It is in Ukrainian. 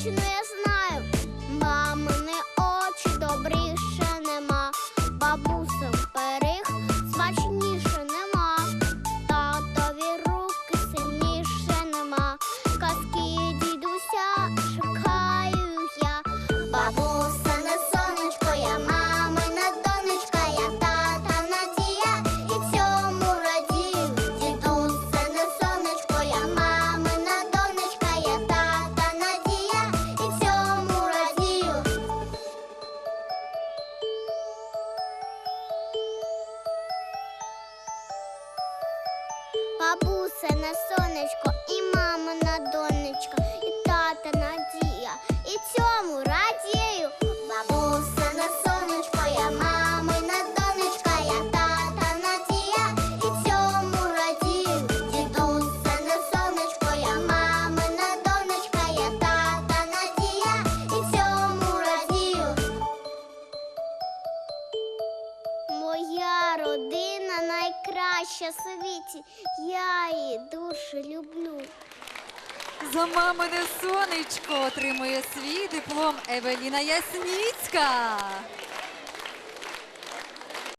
причину я знаю. Мамини очі добріше нема, бабуся перих смачніше нема, татові руки сильніше нема, казки дідуся шукаю я. Бабу бабуся на сонечко і мама на дому. Родина найкраща в світі. Я її дуже люблю. За мамине сонечко отримує свій диплом Евеліна Ясніцька.